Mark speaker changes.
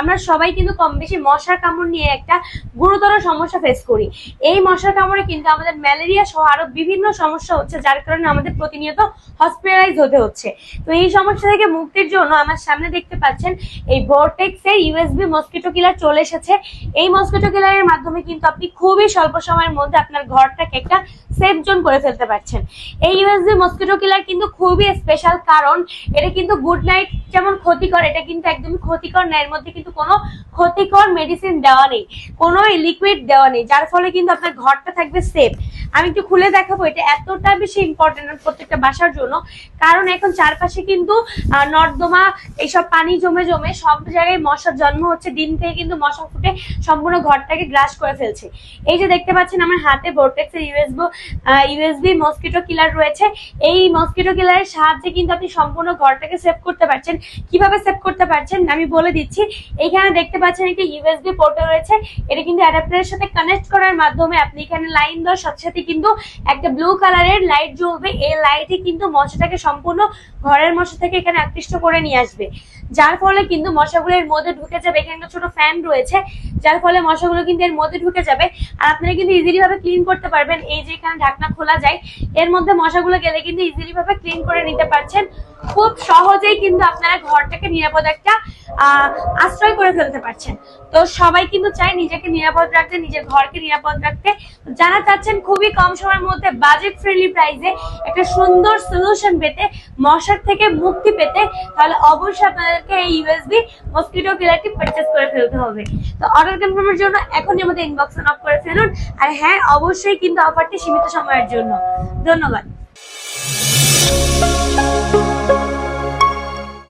Speaker 1: আমরা সবাই কিন্তু কম বেশি মশার কামড় নিয়ে একটা গুরুতর সমস্যা ফেস করি। এই মশার কামড়ে কিন্তু আমাদের ম্যালেরিয়া সহ আরও বিভিন্ন সমস্যা হচ্ছে, যার কারণে আমাদের প্রতিনিয়ত হসপিটালাইজ হতে হচ্ছে। তো এই সমস্যা থেকে মুক্তির জন্য আমার সামনে দেখতে পাচ্ছেন এই ভোরটেক্স এর ইউএসবি মসকিটো কিলার চলে এসেছে। এই মসকিটো কিলারের মাধ্যমে কিন্তু আপনি খুবই স্বল্প সময়ের মধ্যে আপনার ঘরটাকে একটা সেফ জোন করে ফেলতে পারছেন। এই ইউএসবি মসকিটো কিলার কিন্তু খুবই স্পেশাল কারণ, এটা কিন্তু গুড নাইট যেমন ক্ষতিকর, এটা কিন্তু একদমই ক্ষতিকর না, এর মধ্যে কিন্তু কোনো ক্ষতিকর মেডিসিন দেওয়া নেই, কোনো লিকুইড দেওয়া নেই, যার ফলে কিন্তু আপনার ঘরটা থাকবে সেফ আমি একটু খুলে দেখাবো, এটা এতটা বেশি ইম্পর্টেন্ট প্রত্যেকটা বাসার জন্য। কারণ এখন চারপাশে কিন্তু নর্দমা, এইসব পানি জমে জমে সব জায়গায় মশার জন্ম হচ্ছে। দিন থেকে কিন্তু মশা ফুটে সম্পূর্ণ ঘরটাকে গ্রাস করে ফেলছে। এই যে দেখতে পাচ্ছেন আমার হাতে ভোরটেক্স এর ইউএসবি ইউএসবি মসকিটো কিলার রয়েছে। এই মসকিটো কিলারের সাহায্যে কিন্তু আপনি সম্পূর্ণ ঘরটাকে সেভ করতে পারছেন। কীভাবে সেভ করতে পারছেন আমি বলে দিচ্ছি। এইখানে দেখতে পাচ্ছেন একটি ইউএসবি পোর্টাল রয়েছে। এটা কিন্তু অ্যাডাপ্টারের সাথে কানেক্ট করার মাধ্যমে আপনি এখানে লাইন দেওয়ার সাথে সাথে কিন্তু একটা ব্লু কালারের লাইট জ্বলবে। এই লাইটে কিন্তু মশাটাকে সম্পূর্ণ ঘরের মশা থেকে এখানে আকৃষ্ট করে নিয়ে আসবে। যার ফলে কিন্তু মশাগুলো এর মধ্যে ঢুকে যাবে। এখানে একটা ছোট ফ্যান রয়েছে। যার ফলে মশাগুলো কিন্তু এর মধ্যে ঢুকে যাবে। আর আপনারা কিন্তু ইজিলি ভাবে ক্লিন করতে পারবেন। এই যে এখানে ঢাকনা খোলা যায়, এর মধ্যে মশাগুলো গেলে কিন্তু ইজিলি ভাবে ক্লিন করে নিতে পারছেন। খুব সহজেই কিন্তু আপনারা ঘরটাকে নিরাপদ একটা আশ্রয় করে ফেলতে পারছেন। তো সবাই কিন্তু চায় নিজেকে নিরাপদ রাখতে, নিজের ঘরকে নিরাপদ রাখতে। যারা চাচ্ছেন খুবই কম সময়ের মধ্যে বাজেট ফ্রেন্ডলি প্রাইসে একটা সুন্দর সলিউশন পেতে মশার থেকে মুক্তি পেতে তাহলে অবশ্যই আপনাদেরকে এই ইউএসবি মসকিটো কিলারটি পারচেস করে ফেলতে হবে। তো অর্ডার কনফার্মের জন্য এখনই আমাদের ইনবক্সে নক করে ফেলুন। আর হ্যাঁ অবশ্যই কিন্তু অফারটি সীমিত সময়ের জন্য। ধন্যবাদ।